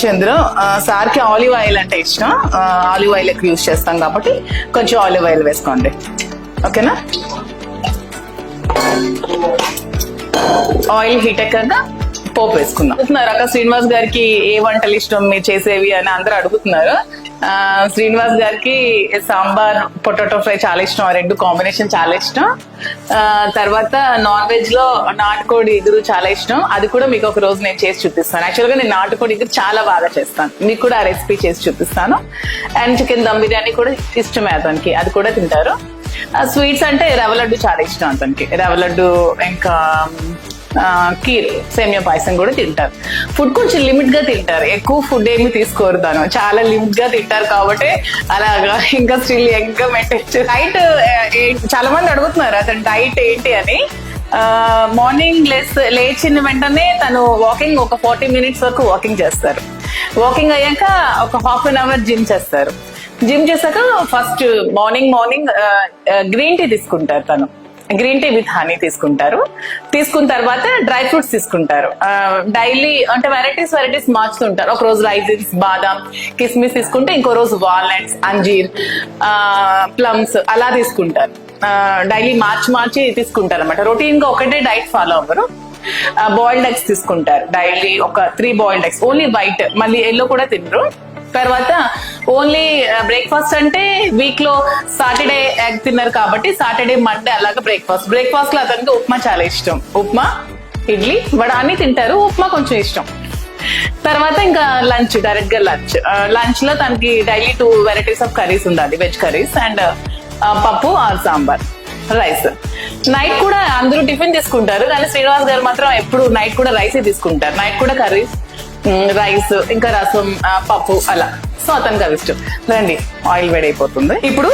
చంద్ర సార్కి సార్కి olive oil అంటే ఇష్టం. ఆలివ్ ఆయిల్ ఎక్కువ యూజ్ చేస్తాం కాబట్టి కొంచెం ఆలివ్ ఆయిల్ వేసుకోండి. ఓకేనా? ఆయిల్ హీట్ ఎక్కాక పోపు వేసుకుందాం. అడుగుతున్నారు అక్క శ్రీనివాస్ గారికి ఏ వంటలు ఇష్టం మీరు చేసేవి అని అందరూ అడుగుతున్నారు. శ్రీనివాస్ గారికి సాంబార్ పొటాటో ఫ్రై చాలా ఇష్టం. ఆ రెండు కాంబినేషన్ చాలా ఇష్టం. తర్వాత నాన్ వెజ్లో నాటుకోడి ఇగురు చాలా ఇష్టం. అది కూడా మీకు ఒక రోజు నేను చేసి చూపిస్తాను. యాక్చువల్గా నేను నాటుకోడి ఇగురు చాలా బాగా చేస్తాను. మీకు కూడా ఆ రెసిపీ చేసి చూపిస్తాను. అండ్ చికెన్ దమ్ బిర్యానీ కూడా ఇష్టమే అతనికి. అది కూడా తింటారు. స్వీట్స్ అంటే రవ్వ లడ్డు చాలా ఇష్టం అతనికి. రవ్వ లడ్డు ఇంకా కీర్ సేమియా పాయసం కూడా తింటారు. ఫుడ్ కొంచెం లిమిట్గా తింటారు. ఎక్కువ ఫుడ్ ఏమి తీసుకోరు తను చాలా లిమిట్గా తింటారు కాబట్టి అలాగా ఇంకా స్టిల్ ఇంకా మెయింటైన్ డైట్ చాలా మంది అడుగుతున్నారు అతను డైట్ ఏంటి అని. మార్నింగ్ లెస్ లేచిన వెంటనే తను వాకింగ్ ఒక ఫార్టీ మినిట్స్ వరకు వాకింగ్ చేస్తారు. వాకింగ్ అయ్యాక ఒక హాఫ్ అన్ అవర్ జిమ్ చేస్తారు. జిమ్ చేశాక first morning morning green tea తీసుకుంటారు తను. గ్రీన్ టీ విత్ హనీ తీసుకుంటారు. తీసుకున్న తర్వాత డ్రై ఫ్రూట్స్ తీసుకుంటారు. డైలీ అంటే వెరైటీస్ వెరైటీస్ మార్చుతుంటారు. ఒక రోజు రైజిన్స్ బాదాం కిస్మిస్ తీసుకుంటే ఇంకో రోజు వాల్నట్స్ అంజీర్ ప్లమ్స్ అలా తీసుకుంటారు. డైలీ మార్చి మార్చి తీసుకుంటారు అనమాట రొటీన్గా ఒకటే డైట్ ఫాలో అవ్వరు. బాయిల్డ్ ఎగ్స్ తీసుకుంటారు. డైలీ ఒక three boiled eggs. Only white. మళ్ళీ ఎల్లో కూడా తినరు. తర్వాత ఓన్లీ బ్రేక్ఫాస్ట్ అంటే వీక్లో సాటర్డే ఎగ్ తిన్నారు కాబట్టి సాటర్డే మండే అలాగా బ్రేక్ఫాస్ట్ బ్రేక్ఫాస్ట్లో అతనికి ఉప్మా చాలా ఇష్టం. ఉప్మా ఇడ్లీ వడ అన్ని తింటారు. ఉప్మా కొంచెం ఇష్టం. తర్వాత ఇంకా లంచ్ డైరెక్ట్గా లంచ్ లంచ్లో తనకి daily two varieties of curries ఉండాలి. వెజ్ కర్రీస్ అండ్ పప్పు ఆర్ సాంబార్ రైస్ నైట్ కూడా అందరూ టిఫిన్ తీసుకుంటారు. కానీ శ్రీనివాస్ గారు మాత్రం ఎప్పుడు నైట్ కూడా రైసే తీసుకుంటారు. నైట్ కూడా కర్రీస్ రైస్ ఇంకా రసం పప్పు అలా. సో అతనికి అది ఇష్టం రండి ఆయిల్ వేడైపోతుంది. ఇప్పుడు